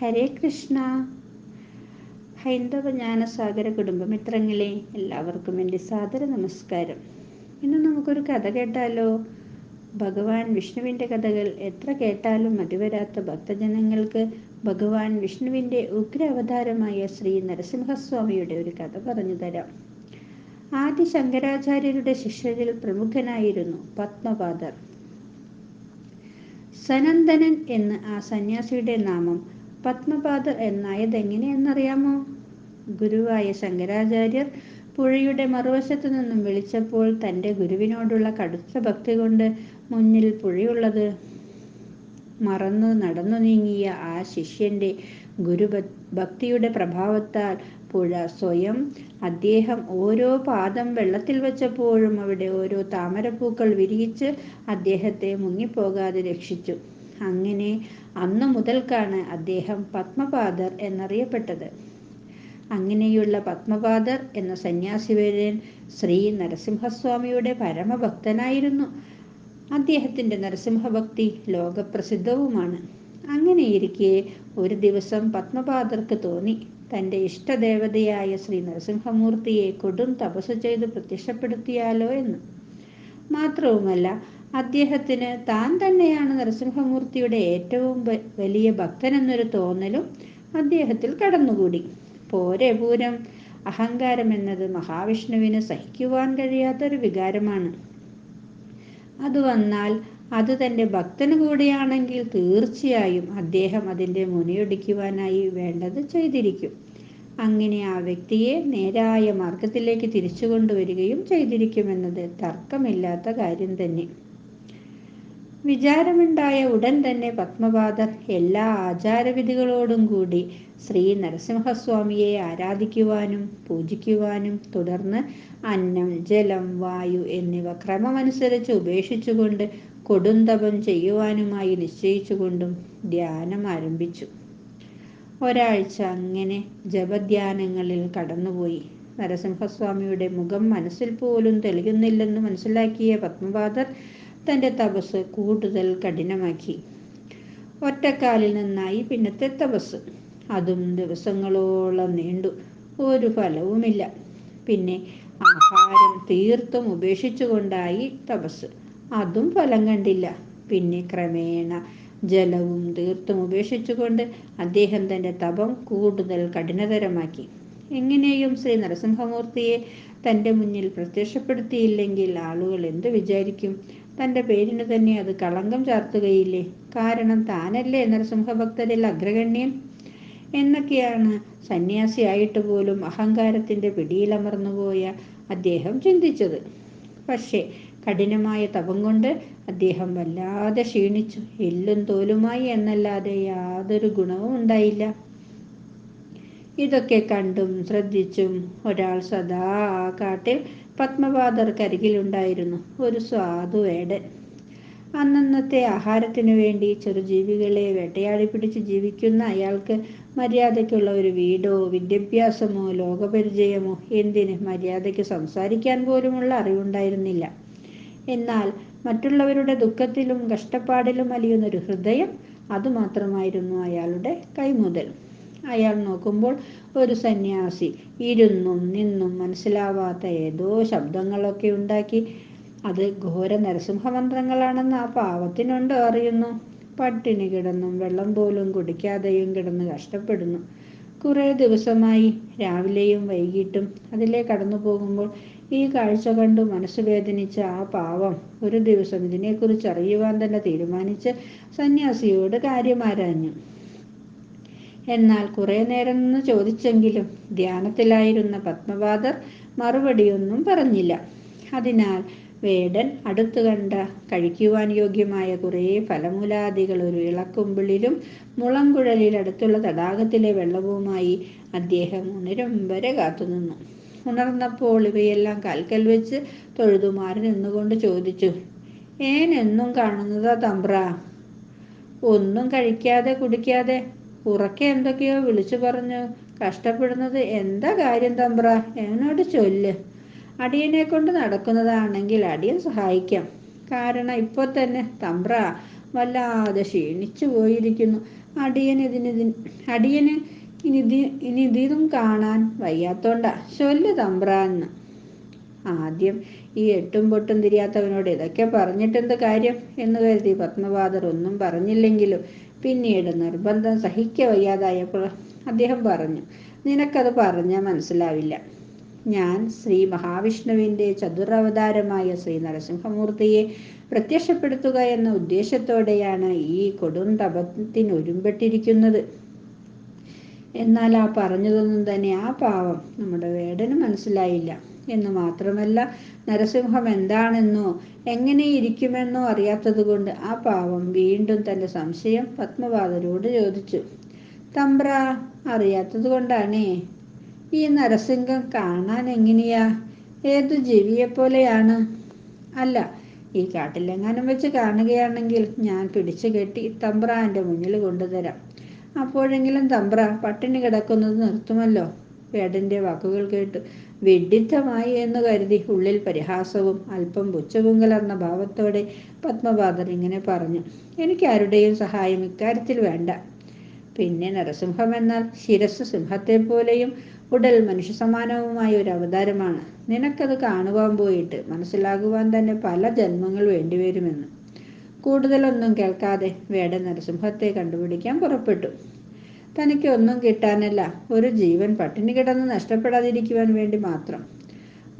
ഹരേ കൃഷ്ണ. ഹൈന്ദവ ജ്ഞാനസാഗര കുടുംബമിത്രങ്ങളെ എല്ലാവർക്കും എന്റെ സാദര നമസ്കാരം. ഇന്ന് നമുക്കൊരു കഥ കേട്ടാലോ? ഭഗവാൻ വിഷ്ണുവിന്റെ കഥകൾ എത്ര കേട്ടാലും മതിവരാത്ത ഭക്തജനങ്ങൾക്ക് ഭഗവാൻ വിഷ്ണുവിന്റെ ഉഗ്ര അവതാരമായ ശ്രീ നരസിംഹസ്വാമിയുടെ ഒരു കഥ പറഞ്ഞു തരാം. ആദ്യ ശങ്കരാചാര്യരുടെ ശിഷ്യരിൽ പ്രമുഖനായിരുന്നു പത്മപാദർ. സനന്ദനൻ എന്ന് ആ സന്യാസിയുടെ നാമം പത്മപാദർ എന്നായതെങ്ങനെയെന്നറിയാമോ? ഗുരുവായ ശങ്കരാചാര്യർ പുഴയുടെ മറുവശത്തു നിന്നും വിളിച്ചപ്പോൾ തന്റെ ഗുരുവിനോടുള്ള കടുത്ത ഭക്തി കൊണ്ട് മുന്നിൽ പുഴയുള്ളത്. മറന്നു നടന്നു നീങ്ങിയ ആ ശിഷ്യന്റെ ഗുരു ഭക്തിയുടെ പ്രഭാവത്താൽ പുഴ സ്വയം അദ്ദേഹം ഓരോ പാദം വെള്ളത്തിൽ വെച്ചപ്പോഴും അവിടെ ഓരോ താമരപ്പൂക്കൾ വിരിയിച്ച് അദ്ദേഹത്തെ മുങ്ങിപ്പോകാതെ രക്ഷിച്ചു. അങ്ങനെ അന്നു മുതൽക്കാണ് അദ്ദേഹം പത്മപാദർ എന്നറിയപ്പെട്ടത്. അങ്ങനെയുള്ള പത്മപാദർ എന്ന സന്യാസിവര്യൻ ശ്രീ നരസിംഹസ്വാമിയുടെ പരമഭക്തനായിരുന്നു. അദ്ദേഹത്തിന്റെ നരസിംഹഭക്തി ലോകപ്രസിദ്ധവുമാണ്. അങ്ങനെയിരിക്കെ ഒരു ദിവസം പത്മപാദർക്ക് തോന്നി. തന്റെ ഇഷ്ടദേവതയായ ശ്രീ നരസിംഹമൂർത്തിയെ കൊടും തപസ് ചെയ്ത് പ്രത്യക്ഷപ്പെടുത്തിയാലോ എന്ന്. മാത്രവുമല്ല അദ്ദേഹത്തിന് താൻ തന്നെയാണ് നരസിംഹമൂർത്തിയുടെ ഏറ്റവും വലിയ ഭക്തൻ എന്നൊരു തോന്നലും അദ്ദേഹത്തിൽ കടന്നുകൂടി. പോരെ പൂരം. അഹങ്കാരം എന്നത് മഹാവിഷ്ണുവിന് സഹിക്കുവാൻ കഴിയാത്തൊരു വികാരമാണ്. അത് വന്നാൽ അത് തന്റെ ഭക്തന് കൂടിയാണെങ്കിൽ തീർച്ചയായും അദ്ദേഹം അതിന്റെ മുനയൊടിക്കുവാനായി വേണ്ടത് ചെയ്തിരിക്കും. അങ്ങനെ ആ വ്യക്തിയെ നേരായ മാർഗത്തിലേക്ക് തിരിച്ചു കൊണ്ടുവരികയും ചെയ്തിരിക്കുമെന്നത് തർക്കമില്ലാത്ത കാര്യം തന്നെ. വിചാരമുണ്ടായ ഉടൻ തന്നെ പത്മപാദർ എല്ലാ ആചാരവിധികളോടും കൂടി ശ്രീ നരസിംഹസ്വാമിയെ ആരാധിക്കുവാനും പൂജിക്കുവാനും തുടർന്ന് അന്നം ജലം വായു എന്നിവ ക്രമമനുസരിച്ച് ഉപേക്ഷിച്ചുകൊണ്ട് കൊടുന്തപം ചെയ്യുവാനുമായി നിശ്ചയിച്ചുകൊണ്ടും ധ്യാനം ആരംഭിച്ചു. ഒരാഴ്ച അങ്ങനെ ജപധ്യാനങ്ങളിൽ കടന്നുപോയി. നരസിംഹസ്വാമിയുടെ മുഖം മനസ്സിൽ പോലും തെളിയുന്നില്ലെന്ന് മനസ്സിലാക്കിയ പത്മപാദർ തന്റെ തപസ് കൂടുതൽ കഠിനമാക്കി. ഒറ്റക്കാലിൽ നിന്നായി പിന്നത്തെ തപസ്. അതും ദിവസങ്ങളോളം നീണ്ടു. ഒരു ഫലവുമില്ല. പിന്നെ ആഹാരം തീർത്തും ഉപേക്ഷിച്ചുകൊണ്ടായി തപസ്. അതും ഫലം കണ്ടില്ല. പിന്നെ ക്രമേണ ജലവും തീർത്തും ഉപേക്ഷിച്ചുകൊണ്ട് അദ്ദേഹം തന്റെ തപം കൂടുതൽ കഠിനതരമാക്കി. എങ്ങനെയും ശ്രീ നരസിംഹമൂർത്തിയെ തന്റെ മുന്നിൽ പ്രത്യക്ഷപ്പെടുത്തിയില്ലെങ്കിൽ ആളുകൾ എന്ത് വിചാരിക്കും? തന്റെ പേരിന് തന്നെ അത് കളങ്കം ചാർത്തുകയില്ലേ? കാരണം താനല്ലേ നരസിംഹഭക്തരിൽ അഗ്രഗണ്യൻ? എന്നൊക്കെയാണ് സന്യാസിയായിട്ട് പോലും അഹങ്കാരത്തിന്റെ പിടിയിലമർന്നുപോയ അദ്ദേഹം ചിന്തിച്ചത്. പക്ഷേ കഠിനമായ തപം കൊണ്ട് അദ്ദേഹം വല്ലാതെ ക്ഷീണിച്ചു. എല്ലും തോലുമായി എന്നല്ലാതെ യാതൊരു ഗുണവും ഉണ്ടായില്ല. ഇതൊക്കെ കണ്ടും ശ്രദ്ധിച്ചും ഒരാൾ സദാ ആ കാട്ടിൽ പത്മപാദർക്കരികിലുണ്ടായിരുന്നു ഒരു സ്വാദു അന്നന്നത്തെ ആഹാരത്തിനു വേണ്ടി ചെറുജീവികളെ വേട്ടയാടി പിടിച്ച് ജീവിക്കുന്ന അയാൾക്ക് മര്യാദയ്ക്കുള്ള ഒരു വീടോ വിദ്യാഭ്യാസമോ ലോകപരിചയമോ എന്തിന് മര്യാദയ്ക്ക് സംസാരിക്കാൻ പോലുമുള്ള അറിവുണ്ടായിരുന്നില്ല. എന്നാൽ മറ്റുള്ളവരുടെ ദുഃഖത്തിലും കഷ്ടപ്പാടിലും അലിയുന്നൊരു ഹൃദയം അതുമാത്രമായിരുന്നു അയാളുടെ കൈമുതൽ. അയാൾ നോക്കുമ്പോൾ ഒരു സന്യാസി. ഇരുന്നും നിന്നും മനസ്സിലാവാത്ത ഏതോ ശബ്ദങ്ങളൊക്കെ ഉണ്ടാക്കി. അത് ഘോര നരസിംഹമന്ത്രങ്ങളാണെന്ന് ആ പാവത്തിനുണ്ടോ അറിയുന്നു. പട്ടിണി കിടന്നും വെള്ളം പോലും കുടിക്കാതെയും കിടന്ന് കഷ്ടപ്പെടുന്നു. കുറേ ദിവസമായി രാവിലെയും വൈകിട്ടും അതിലേ കടന്നു പോകുമ്പോൾ ഈ കാഴ്ച കണ്ടു മനസ്സ് വേദനിച്ച ആ പാവം ഒരു ദിവസം ഇതിനെക്കുറിച്ച് അറിയുവാൻ തന്നെ തീരുമാനിച്ച് സന്യാസിയോട് കാര്യമാരാഞ്ഞു. എന്നാൽ കുറെ നേരം നിന്ന് ചോദിച്ചെങ്കിലും ധ്യാനത്തിലായിരുന്ന പത്മപാദർ മറുപടിയൊന്നും പറഞ്ഞില്ല. അതിനാൽ വേടൻ അടുത്തു കണ്ട കഴിക്കുവാൻ യോഗ്യമായ കുറേ ഫലമൂലാദികൾ ഒരു ഇളക്കുമ്പിളിലും മുളങ്കുഴലിൽ അടുത്തുള്ള തടാകത്തിലെ വെള്ളവുമായി അദ്ദേഹം ഉണരും വരെ കാത്തുനിന്നു. ഉണർന്നപ്പോൾ ഇവയെല്ലാം കൽക്കൽ വെച്ച് തൊഴുതുമാറി നിന്നുകൊണ്ട് ചോദിച്ചു ഏനെന്നും കാണുന്നതാ തമ്പ്ര? ഒന്നും കഴിക്കാതെ കുടിക്കാതെ ഉറക്കെ എന്തൊക്കെയോ വിളിച്ചു പറഞ്ഞു കഷ്ടപ്പെടുന്നത് എന്താ കാര്യം തമ്പ്ര? എന്നോട് ചൊല്ല്. അടിയനെ കൊണ്ട് നടക്കുന്നതാണെങ്കിൽ അടിയൻ സഹായിക്കാം. കാരണം ഇപ്പോൾ തന്നെ തമ്പ്ര വല്ലാതെ ക്ഷീണിച്ചു പോയിരിക്കുന്നു. അടിയൻ ഇതിന് അടിയന് ഇനി ഇനി ഇതും കാണാൻ വയ്യാത്തോണ്ടാ. ചൊല്ല് തമ്പ്ര എന്ന്. ആദ്യം ഈ എട്ടും പൊട്ടും തിരിയാത്തവനോട് ഇതൊക്കെ പറഞ്ഞിട്ടെന്ത് കാര്യം? എന്ന് കരുതി പത്മപാദർ ഒന്നും പറഞ്ഞില്ലെങ്കിലും പിന്നീട് നിർബന്ധം സഹിക്ക വയ്യാതായപ്പോൾ അദ്ദേഹം പറഞ്ഞു നിനക്കത് പറഞ്ഞാൽ മനസ്സിലാവില്ല. ഞാൻ ശ്രീ മഹാവിഷ്ണുവിന്റെ ചതുരവതാരമായ ശ്രീ നരസിംഹമൂർത്തിയെ പ്രത്യക്ഷപ്പെടുത്തുക എന്ന ഉദ്ദേശത്തോടെയാണ് ഈ കൊടും തപത്തിനൊരുമ്പെട്ടിരിക്കുന്നത് എന്നാൽ ആ പറഞ്ഞതൊന്നും തന്നെ ആ പാവം നമ്മുടെ വേടന് മനസ്സിലായില്ല. എന്ന് മാത്രമല്ല നരസിംഹം എന്താണെന്നോ എങ്ങനെ ഇരിക്കുമെന്നോ അറിയാത്തതുകൊണ്ട് ആ പാവം വീണ്ടും തന്റെ സംശയം പത്മപാദരോട് ചോദിച്ചു. തമ്പ്ര അറിയാത്തത് കൊണ്ടാണേ ഈ നരസിംഹം കാണാൻ എങ്ങനെയാ? ഏതു ജീവിയെപ്പോലെയാണ്? അല്ല ഈ കാട്ടിലെങ്ങാനും വെച്ച് കാണുകയാണെങ്കിൽ ഞാൻ പിടിച്ചു കെട്ടി തമ്പ്രാന്റെ മുന്നിൽ കൊണ്ടുതരാം. അപ്പോഴെങ്കിലും തമ്പ്ര പട്ടിണി കിടക്കുന്നത് നിർത്തുമല്ലോ. വേടന്റെ വാക്കുകൾ കേട്ട് വിഡിത്തമായി എന്ന് കരുതി ഉള്ളിൽ പരിഹാസവും അല്പം പുച്ഛവും കലർന്ന ഭാവത്തോടെ പത്മപാദർ ഇങ്ങനെ പറഞ്ഞു എനിക്ക് ആരുടെയും സഹായം ഇക്കാര്യത്തിൽ വേണ്ട. പിന്നെ നരസിംഹം എന്നാൽ ശിരസ് സിംഹത്തെ പോലെയും ഉടൽ മനുഷ്യ സമാനവുമായ ഒരു അവതാരമാണ്. നിനക്കത് കാണുവാൻ പോയിട്ട് മനസ്സിലാകുവാൻ തന്നെ പല ജന്മങ്ങൾ വേണ്ടിവരുമെന്ന്. കൂടുതലൊന്നും കേൾക്കാതെ വേട നരസിംഹത്തെ കണ്ടുപിടിക്കാൻ പുറപ്പെട്ടു. തനിക്ക് ഒന്നും കിട്ടാനല്ല. ഒരു ജീവൻ പട്ടിണി കിടന്ന് നഷ്ടപ്പെടാതിരിക്കുവാൻ വേണ്ടി മാത്രം.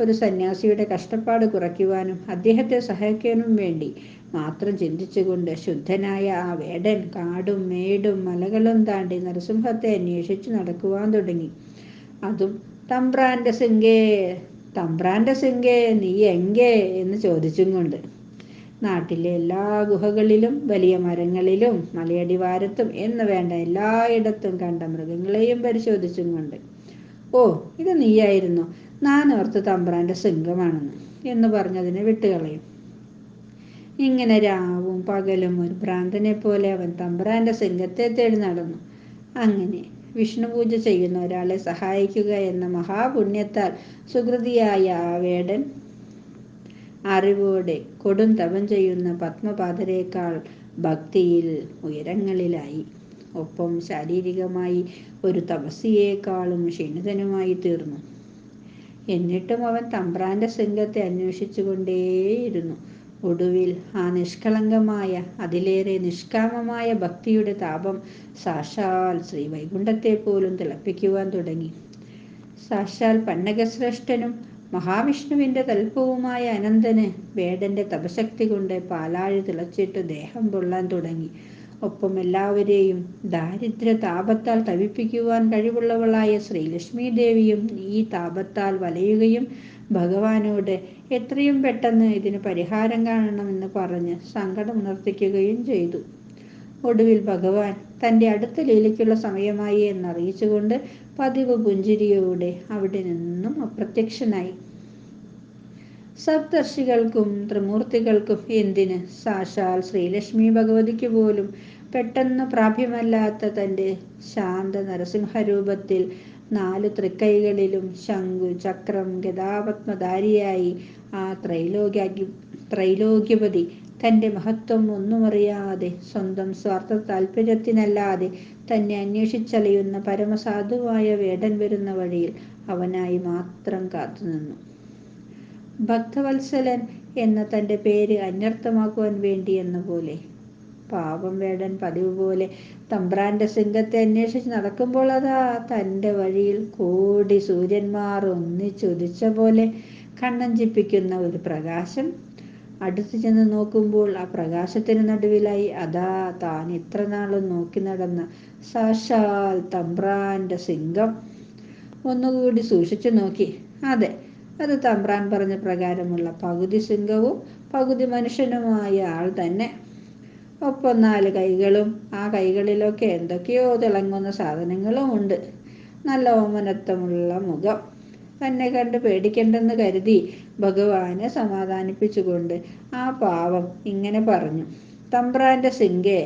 ഒരു സന്യാസിയുടെ കഷ്ടപ്പാട് കുറയ്ക്കുവാനും അദ്ദേഹത്തെ സഹായിക്കാനും വേണ്ടി മാത്രം ചിന്തിച്ചുകൊണ്ട് ശുദ്ധനായ ആ വേടൻ കാടും മേടും മലകളും താണ്ടി നരസിംഹത്തെ അന്വേഷിച്ചു നടക്കുവാൻ തുടങ്ങി. അതും തമ്പ്രാന്റെ സിംഗേ തമ്പ്രാന്റെ സിംഗേ നീ എങ്കേ? എന്ന് ചോദിച്ചും കൊണ്ട് നാട്ടിലെ എല്ലാ ഗുഹകളിലും വലിയ മരങ്ങളിലും മലയടിവാരത്തും എന്ന് വേണ്ട എല്ലായിടത്തും കണ്ട മൃഗങ്ങളെയും പരിശോധിച്ചും കൊണ്ട് ഓ ഇത് നീയായിരുന്നു. ഞാൻ ഓർത്ത് തമ്പ്രാന്റെ സിംഹമാണെന്ന് എന്ന് പറഞ്ഞതിനെ വിട്ടുകളയും. ഇങ്ങനെ രാവും പകലും ഒരു ഭ്രാന്തനെ പോലെ അവൻ തമ്പ്രാന്റെ സിംഹത്തെ തേടി നടന്നു. അങ്ങനെ വിഷ്ണു പൂജ ചെയ്യുന്ന ഒരാളെ സഹായിക്കുക എന്ന മഹാപുണ്യത്താൽ സുഹൃതിയായ ആ വേടൻ അറിവോടെ കൊടും തപം ചെയ്യുന്ന പത്മപാദരേക്കാൾ ഭക്തിയിൽ ഉയരങ്ങളിലായി. ഒപ്പം ശാരീരികമായി ഒരു തപസ്സിയേക്കാളും ക്ഷീണിതനുമായി തീർന്നു. എന്നിട്ടും അവൻ തമ്പ്രാന്റെ സിംഗത്തെ അന്വേഷിച്ചുകൊണ്ടേയിരുന്നു. ഒടുവിൽ ആ നിഷ്കളങ്കമായ അതിലേറെ നിഷ്കാമമായ ഭക്തിയുടെ താപം സാക്ഷാൽ ശ്രീ വൈകുണ്ഠത്തെ പോലും തിളപ്പിക്കുവാൻ തുടങ്ങി. സാക്ഷാൽ പന്നകശ്രേഷ്ഠനും മഹാവിഷ്ണുവിന്റെ തൽപ്പവുമായ അനന്തന് വേടന്റെ തപശക്തി കൊണ്ട് പാലാഴി തിളച്ചിട്ട് ദേഹം പൊള്ളാൻ തുടങ്ങി. ഒപ്പം എല്ലാവരെയും ദാരിദ്ര്യ താപത്താൽ തവിപ്പിക്കുവാൻ കഴിവുള്ളവളായ ശ്രീലക്ഷ്മി ദേവിയും ഈ താപത്താൽ വലയുകയും ഭഗവാനോട് എത്രയും പെട്ടെന്ന് ഇതിന് പരിഹാരം കാണണമെന്ന് പറഞ്ഞ് സങ്കടമുണർത്തിക്കുകയും ചെയ്തു. ഒടുവിൽ ഭഗവാൻ തന്റെ അടുത്ത ലീലയ്ക്കുള്ള സമയമായി എന്നറിയിച്ചുകൊണ്ട് പതിവ് പുഞ്ചിരിയോടെ അവിടെ നിന്നും അപ്രത്യക്ഷനായി. സപ്തർഷികൾക്കും ത്രിമൂർത്തികൾക്കും എന്തിന് സാക്ഷാൽ ശ്രീലക്ഷ്മി ഭഗവതിക്ക് പോലും പെട്ടെന്ന് പ്രാപ്യമല്ലാത്ത തന്റെ ശാന്ത നരസിംഹരൂപത്തിൽ നാല് തൃക്കൈകളിലും ശംഖു ചക്രം ഗതാപത്മധാരിയായി ആ ത്രൈലോക്യാ ത്രൈലോക്യപതി തന്റെ മഹത്വം ഒന്നുമറിയാതെ സ്വന്തം സ്വാർത്ഥ താല്പര്യത്തിനല്ലാതെ തന്നെ അന്വേഷിച്ചലയുന്ന പരമസാധുവായ വേടൻ വരുന്ന വഴിയിൽ അവനായി മാത്രം കാത്തുനിന്നു ഭക്തവത്സലൻ എന്ന തന്റെ പേര് അന്വർത്ഥമാക്കുവാൻ വേണ്ടി എന്ന പോലെ പാപം വേടൻ പതിവ് പോലെ തമ്പ്രാന്റെ സിംഹത്തെ അന്വേഷിച്ച് നടക്കുമ്പോൾ അതാ തന്റെ വഴിയിൽ കോടി സൂര്യന്മാർ ഒന്നിച്ചുദിച്ച പോലെ കണ്ണഞ്ചിപ്പിക്കുന്ന ഒരു പ്രകാശം അടുത്തു ചെന്ന് നോക്കുമ്പോൾ ആ പ്രകാശത്തിന് നടുവിലായി അതാ താൻ ഇത്ര നാളും നോക്കി നടന്ന സാക്ഷാൽ തമ്പ്രാന്റെ സിംഗം. ഒന്നുകൂടി സൂക്ഷിച്ചു നോക്കി. അതെ അത് തമ്പ്രാൻ പറഞ്ഞ പ്രകാരമുള്ള പകുതി സിംഗവും പകുതി മനുഷ്യനുമായ ആൾ തന്നെ. ഒപ്പം നാല് കൈകളും ആ കൈകളിലൊക്കെ എന്തൊക്കെയോ തിളങ്ങുന്ന സാധനങ്ങളും ഉണ്ട്. നല്ല ഓമനത്വമുള്ള മുഖം. തന്നെ കണ്ട് പേടിക്കണ്ടെന്ന് കരുതി ഭഗവാനെ സമാധാനിപ്പിച്ചുകൊണ്ട് ആ പാവം ഇങ്ങനെ പറഞ്ഞു. തമ്പ്രാന്റെ സിംഗെ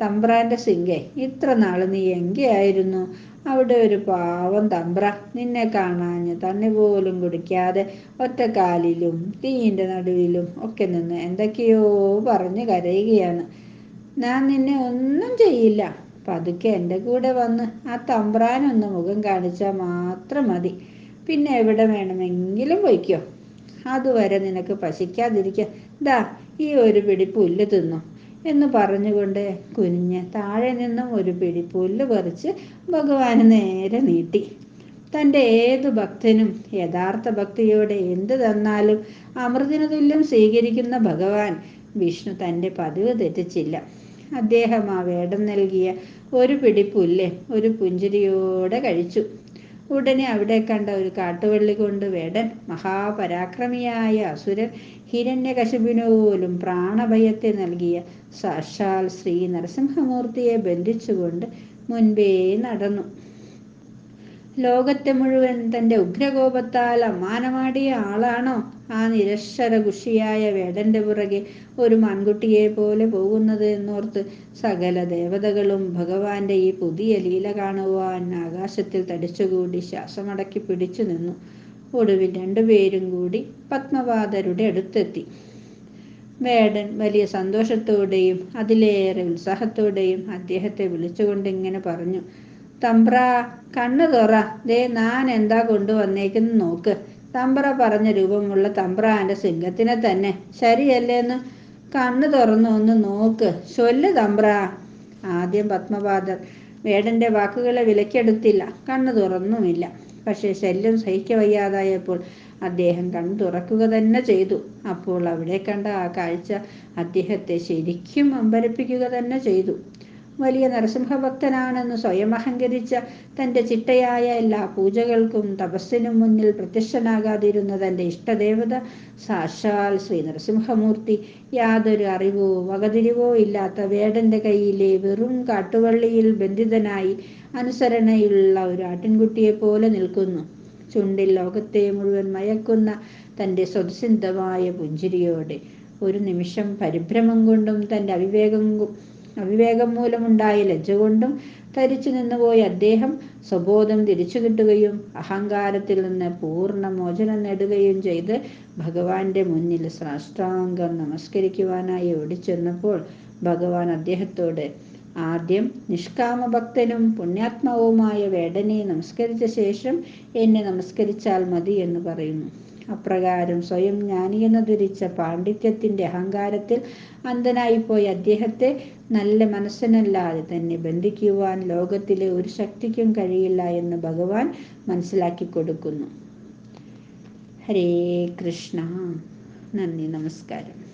തമ്പ്രാന്റെ സിംഗെ ഇത്ര നാൾ നീ എങ്കിയായിരുന്നു? അവിടെ ഒരു പാവം തമ്പ്ര നിന്നെ കാണാഞ്ഞ് തന്നെ പോലും കുടിക്കാതെ ഒറ്റക്കാലിലും തീയിന്റെ നടുവിലും ഒക്കെ നിന്ന് എന്തൊക്കെയോ പറഞ്ഞ് കരയുകയാണ്. ഞാൻ നിന്നെ ഒന്നും ചെയ്യില്ല. പതുക്കെ എന്റെ കൂടെ വന്ന് ആ തമ്പ്രാനൊന്ന് മുഖം കാണിച്ചാൽ മാത്രം മതി. പിന്നെ എവിടെ വേണമെങ്കിലും പൊയ്ക്കോ അതുവരെ നിനക്ക് പശിക്കാതിരിക്ക. ദാ ഈ ഒരു പിടി പുല്ല് തിന്നു എന്ന് പറഞ്ഞുകൊണ്ട് കുനിഞ്ഞ് താഴെ നിന്നും ഒരു പിടി പുല്ല് പറിച്ച് ഭഗവാന് നേരെ നീട്ടി. തന്റെ ഏത് ഭക്തനും യഥാർത്ഥ ഭക്തിയോടെ എന്ത് തന്നാലും അമൃതിനു തുല്യം സ്വീകരിക്കുന്ന ഭഗവാൻ വിഷ്ണു തന്റെ പതിവ് തെറ്റിച്ചില്ല. അദ്ദേഹം ആ വേടം നൽകിയ ഒരു പിടി പുല്ല് ഒരു പുഞ്ചിരിയോടെ കഴിച്ചു. ഉടനെ അവിടെ കണ്ട ഒരു കാട്ടുവള്ളി കൊണ്ട് വേടൻ മഹാപരാക്രമിയായ അസുരൻ ഹിരണ്യകശുപിനു പോലും പ്രാണഭയത്തെ നൽകിയ സാക്ഷാൽ ശ്രീ നരസിംഹമൂർത്തിയെ ബന്ധിച്ചുകൊണ്ട് മുൻപേ നടന്നു. ലോകത്തെ മുഴുവൻ തന്റെ ഉഗ്രകോപത്താൽ അമ്മാനമാടിയ ആളാണോ? ആ നിരക്ഷര കുഷിയായ വേടന്റെ പുറകെ ഒരു മൺകുട്ടിയെ പോലെ പോകുന്നത് എന്നോർത്ത് സകല ദേവതകളും ഭഗവാന്റെ ഈ പുതിയ ലീല കാണുവാൻ ആകാശത്തിൽ തടിച്ചുകൂടി ശ്വാസമടക്കി പിടിച്ചു നിന്നു. ഒടുവിൽ രണ്ടുപേരും കൂടി പത്മപാതരുടെ അടുത്തെത്തി. വേടൻ വലിയ സന്തോഷത്തോടെയും അതിലേറെ ഉത്സാഹത്തോടെയും അദ്ദേഹത്തെ വിളിച്ചുകൊണ്ട് ഇങ്ങനെ പറഞ്ഞു. തമ്പ്ര കണ്ണു തുറ. ദേ ഞാൻ എന്താ കൊണ്ടുവന്നേക്കെന്ന് നോക്ക്. തമ്പ്ര പറഞ്ഞ രൂപമുള്ള തമ്പ്രാന്റെ സിംഹത്തിനെ തന്നെ. ശരിയല്ലേന്ന് കണ്ണു തുറന്നു ഒന്ന് നോക്ക്. ചൊല്ല് തമ്പ്ര. ആദ്യം പത്മപാദർ വേടന്റെ വാക്കുകളെ വിലക്കെടുത്തില്ല. കണ്ണു തുറന്നുമില്ല. പക്ഷേ ശല്യം സഹിക്കവയ്യാതായപ്പോൾ അദ്ദേഹം കണ്ണു തുറക്കുക തന്നെ ചെയ്തു. അപ്പോൾ അവിടെ കണ്ട ആ കാഴ്ച അദ്ദേഹത്തെ ശരിക്കും അമ്പരപ്പിക്കുക തന്നെ ചെയ്തു. വലിയ നരസിംഹഭക്തനാണെന്ന് സ്വയം അഹങ്കരിച്ച തന്റെ ചിട്ടയായ എല്ലാ പൂജകൾക്കും തപസ്സിനും മുന്നിൽ പ്രത്യക്ഷനാകാതിരുന്ന തന്റെ ഇഷ്ടദേവത സാക്ഷാൽ ശ്രീ നരസിംഹമൂർത്തി യാതൊരു അറിവോ വകതിരിവോ ഇല്ലാത്ത വേടന്റെ കയ്യിലെ വെറും കാട്ടുവള്ളിയിൽ ബന്ധിതനായി അനുസരണയുള്ള ഒരു ആട്ടിൻകുട്ടിയെ പോലെ നിൽക്കുന്നു. ചുണ്ടിൽ ലോകത്തെ മുഴുവൻ മയക്കുന്ന തന്റെ സ്വതസിദ്ധമായ പുഞ്ചിരിയോടെ ഒരു നിമിഷം പരിഭ്രമം കൊണ്ടും തന്റെ അവിവേകം അവിവേകം മൂലമുണ്ടായ ലജ്ജ കൊണ്ടും തരിച്ചു നിന്നുപോയി അദ്ദേഹം സ്വബോധം തിരിച്ചു കിട്ടുകയും അഹങ്കാരത്തിൽ നിന്ന് പൂർണ മോചനം നേടുകയും ചെയ്ത് ഭഗവാന്റെ മുന്നിൽ സാഷ്ടാംഗം നമസ്കരിക്കുവാനായി ഓടിച്ചെന്നപ്പോൾ ഭഗവാൻ അദ്ദേഹത്തോട് ആദ്യം നിഷ്കാമ ഭക്തനും പുണ്യാത്മാവുമായ വേടനെ നമസ്കരിച്ച ശേഷം എന്നെ നമസ്കരിച്ചാൽ മതി എന്ന് പറയുന്നു. അപ്രകാരം സ്വയം ജ്ഞാനിയെന്ന് ധരിച്ച പാണ്ഡിത്യത്തിന്റെ അഹങ്കാരത്തിൽ അന്ധനായിപ്പോയി അദ്ദേഹത്തെ നല്ല മനസ്സിനല്ലാതെ തന്നെ ബന്ധിക്കുവാൻ ലോകത്തിലെ ഒരു ശക്തിക്കും കഴിയില്ല എന്ന് ഭഗവാൻ മനസ്സിലാക്കി കൊടുക്കുന്നു. ഹരേ കൃഷ്ണ. നന്ദി നമസ്കാരം.